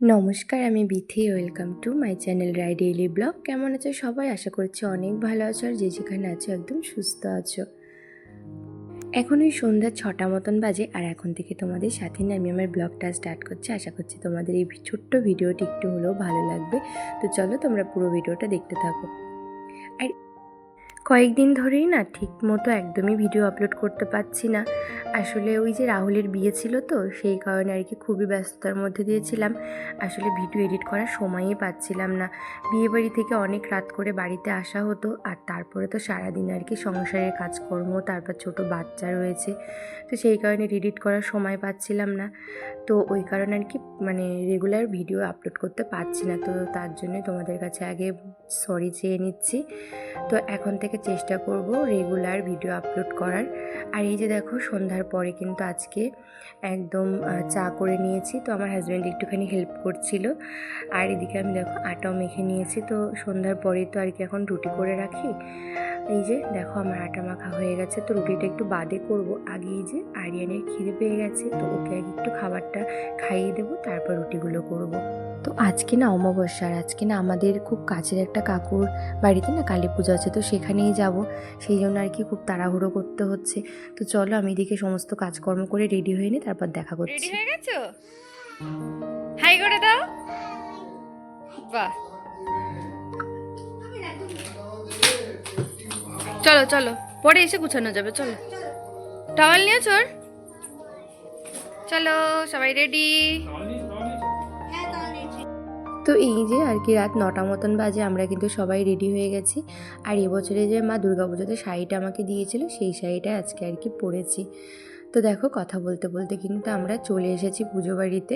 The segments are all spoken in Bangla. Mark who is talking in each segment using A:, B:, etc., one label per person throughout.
A: নমস্কার, আমি Bithi. Welcome to my channel Rai daily blog কেমন আছো সবাই? আশা করছি অনেক ভালো আছো আর যে যেখানে আছো একদম সুস্থ আছো। এখন ওই সন্ধ্যা ছটা মতন বাজে আর এখন থেকে তোমাদের সাথে নিয়ে আমি আমার ব্লগটা স্টার্ট করছি। আশা করছি তোমাদের এই ছোট্ট ভিডিওটি একটু হলেও ভালো লাগবে। তো চলো তোমরা পুরো ভিডিওটা দেখতে থাকো। কয়েকদিন ধরেই না ঠিক মতো একদমই ভিডিও আপলোড করতে পারছি না। আসলে ওই যে রাহুলের বিয়ে ছিল তো, সেই কারণে আর কি খুবই ব্যস্ততার মধ্যে দিয়েছিলাম। আসলে ভিডিও এডিট করার সময়ই পাচ্ছিলাম না। বিয়ে বাড়ি থেকে অনেক রাত করে বাড়িতে আসা হতো, আর তারপরে তো সারাদিন আর কি সংসারের কাজকর্ম, তারপর ছোট বাচ্চা রয়েছে। তো সেই কারণে এডিট করার সময় পাচ্ছিলাম না। তো ওই কারণে আর কি মানে রেগুলার ভিডিও আপলোড করতে পারছি না। তো তার জন্য তোমাদের কাছে আগে সরি চেয়ে নিচ্ছি। তো এখন থেকে চেষ্টা করব রেগুলার ভিডিও আপলোড করার। আর এই যে দেখো, সন্ধ্যার পরে কিন্তু আজকে একদম চা করে নিয়েছি। তো আমার হাজব্যান্ড একটুখানি হেল্প করছিল। আর এদিকে আমি দেখো আটাও মেখে নিয়েছি। তো সন্ধ্যার পরেই তো আর কি এখন রুটি করে রাখি। এই যে দেখো আমার আটা মাখা হয়ে গেছে তো রুটিটা একটু বাদে করব। আগে এই যে আরিয়ানের খিদে পেয়ে গেছে তো ওকে আগে একটু খাবারটা খাইয়ে দেবো তারপর রুটিগুলো করব। তো আজকে না অমাবস্যা আর আজকে না আমাদের খুব কাছের একটা কাকুর বাড়িতে না কালী পুজো আছে তো সেখানেই যাব। সেই জন্য আর কি খুব তাড়াহুড়ো করতে হচ্ছে। তো চলো আমি এদিকে সমস্ত কাজকর্ম করে রেডি হয়ে নিই তারপর দেখা
B: রেডি
A: করছি।
B: হয়ে গেছো? হাই করে দাও। বাহ। চলো চলো। পরে এসে গুছানো যাবে, চলো। টাওয়াল নিয়ে চোর চলো, সবাই রেডি
A: তো এই যে আর কি রাত নটা মতন বাজে, আমরা কিন্তু সবাই রেডি হয়ে গেছি। আর এবছরে যে মা দুর্গাপুজোতে শাড়িটা আমাকে দিয়েছিল, সেই শাড়িটা আজকে আর কি পরেছি। তো দেখো, কথা বলতে বলতে কিন্তু আমরা চলে এসেছি পুজো বাড়িতে।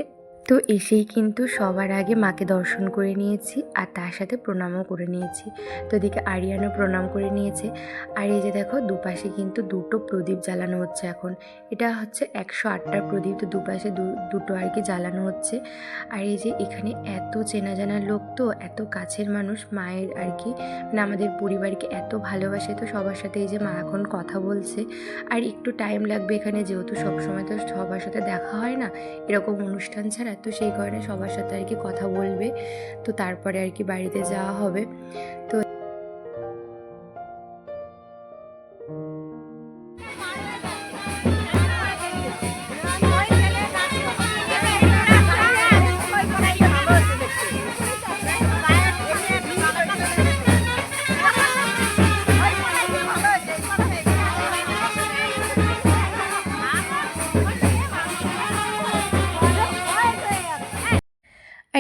A: তো এসেই কিন্তু সবার আগে মাকে দর্শন করে নিয়েছি আর তার সাথে প্রণামও করে নিয়েছি। তো এদিকে আরিয়ানও প্রণাম করে নিয়েছে। আর এই যে দেখো, দুপাশে কিন্তু দুটো প্রদীপ জ্বালানো হচ্ছে এখন। এটা হচ্ছে একশো আটটা প্রদীপ, তো দুপাশে দুটো আর কি জ্বালানো হচ্ছে। আর এই যে এখানে এত চেনা জানা লোক তো, এত কাছের মানুষ, মায়ের আর কি মানে আমাদের পরিবারকে এত ভালোবাসে তো সবার সাথে এই যে মা এখন কথা বলছে। আর একটু টাইম লাগবে এখানে, যেহেতু সবসময় তো সবার সাথে দেখা হয় না, এরকম অনুষ্ঠান ছাড়া তো সেই কারণে সবার সাথে আর কি কথা বলবে। তো তারপরে আর কি বাড়িতে যাওয়া হবে। তো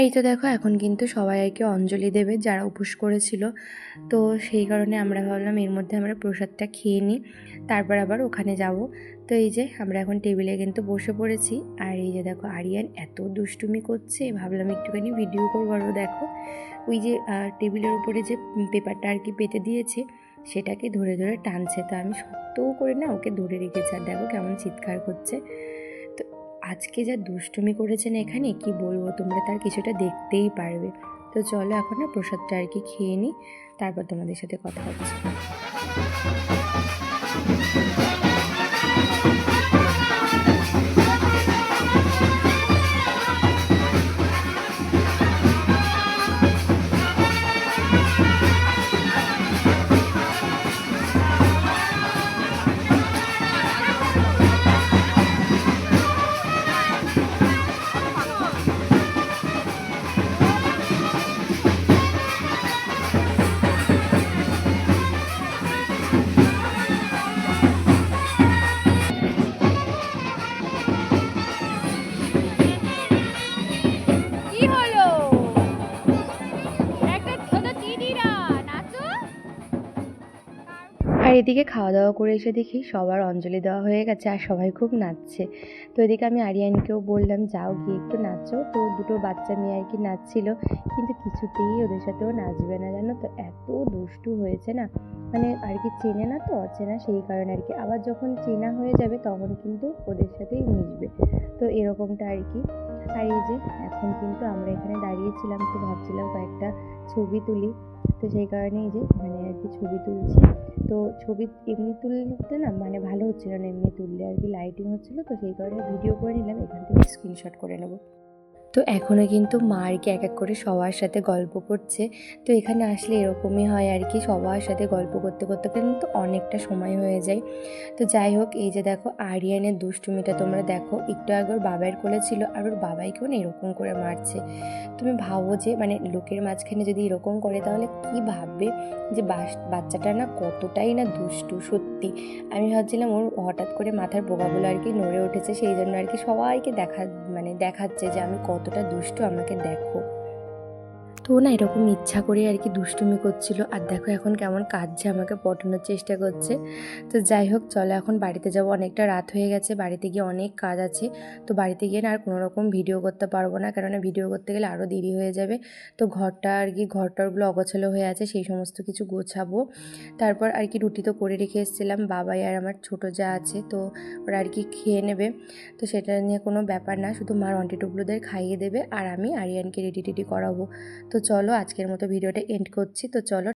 A: এই তো দেখো, এখন কিন্তু সবাই আর কি অঞ্জলি দেবে, যারা উপোস করেছিল। তো সেই কারণে আমরা ভাবলাম এর মধ্যে আমরা প্রসাদটা খেয়ে নিই, তারপর আবার ওখানে যাব। তো এই যে আমরা এখন টেবিলে কিন্তু বসে পড়েছি, আর এই যে দেখো, আরিয়ান এত দুষ্টুমি করছে, ভাবলাম একটুখানি ভিডিও করব আরও দেখো। ওই যে টেবিলের উপরে যে পেপারটা আর কি পেতে দিয়েছে, সেটাকে ধরে ধরে টানছে। তো আমি শক্তও করে না ওকে ধরে রেখেছি, আর দেখো কেমন চিৎকার করছে। আজকে যা দুষ্টুমি করেছেন এখানে, কি বলব? তোমরা তার কিছুটা দেখতেই পারবে। তো চলো এখন না প্রসাদটা আর কি খেয়ে নিই, তারপর তোমাদের সাথে কথা হচ্ছে। এদিকে খাওয়া দাওয়া করে এসে দেখি সবার অঞ্জলি দেওয়া হয়ে গেছে আর সবাই খুব নাচছে। তো এদিকে আমি আরিয়ানকেও বললাম, যাও গিয়ে একটু নাচো। তো দুটো বাচ্চা মেয়ে আর কি নাচছিল, কিন্তু কিছুতেই ওদের সাথেও নাচবে না, জানো তো? এত দুষ্টু হয়েছে না? মানে আর কি চেনে না তো? অচেনা সেই কারণে আর কি। আবার যখন চেনা হয়ে যাবে তখন কিন্তু ওদের সাথেই মিশবে। তো এরকমটা আর কি। আর এই যে, এখন কিন্তু আমরা এখানে দাঁড়িয়েছিলাম তো ভাবছিলাম কয়েকটা ছবি তুলি। তো সেই কারণেই যে মানে আর কি ছবি তুলছি। তো ছবি এমনি তুলতে না মানে ভালো হচ্ছিল না, এমনি তুললে আর কি লাইটিং হচ্ছিল, তো সেই কারণে ভিডিও করে নিলাম, এখান থেকে স্ক্রিনশট করে নেব। তো এখনও কিন্তু মা আর কি এক এক করে সবার সাথে গল্প করছে। তো এখানে আসলে এরকমই হয় আর কি সবার সাথে গল্প করতে করতে কিন্তু অনেকটা সময় হয়ে যায়। তো যাই হোক, এই যে দেখো আরিয়ানের দুষ্টুমিটা তোমরা দেখো, একটু আগে ওর বাবার কোলে ছিল আর ওর বাবাইকেও না এরকম করে মারছে। তুমি ভাবো যে মানে লোকের মাঝখানে যদি এরকম করে তাহলে কি ভাববে যে বাচ্চাটা না কতটাই না দুষ্টু সত্যি। আমি ভাবছিলাম ওর হঠাৎ করে মাথার বোকাগুলো আর কি নড়ে উঠেছে, সেই জন্য আর কি সবাইকে দেখা মানে দেখাচ্ছে যে আমি কতটা দুষ্ট আমাকে দেখো। তো না এরকম ইচ্ছা করে আর কি দুষ্টুমি করছিল। আর দেখো এখন কেমন কাঁদছে, আমাকে পটানোর চেষ্টা করছে। তো যাই হোক, চলো এখন বাড়িতে যাব। অনেকটা রাত হয়ে গেছে, বাড়িতে গিয়ে অনেক কাজ আছে। তো বাড়িতে গিয়ে না আর কোনো রকম ভিডিও করতে পারব না, কেননা ভিডিও করতে গেলে আরও দেরি হয়ে যাবে। তো ঘরটা আর কি, ঘরটরগুলো অগোছালো হয়ে আছে, সেই সমস্ত কিছু গোছাবো। তারপর আর কি রুটি তো করে রেখে এসেছিলাম, বাবাই আর আমার ছোটো যা আছে, তো ওরা আর কি খেয়ে নেবে। তো সেটা নিয়ে কোনো ব্যাপার না, শুধু মার অন্টি টুকরোদের খাইয়ে দেবে, আর আমি আরিয়ানকে রেডি টেডি করাবো। তো চলো আজকের মতো ভিডিওটা এন্ড করছি। তো চলো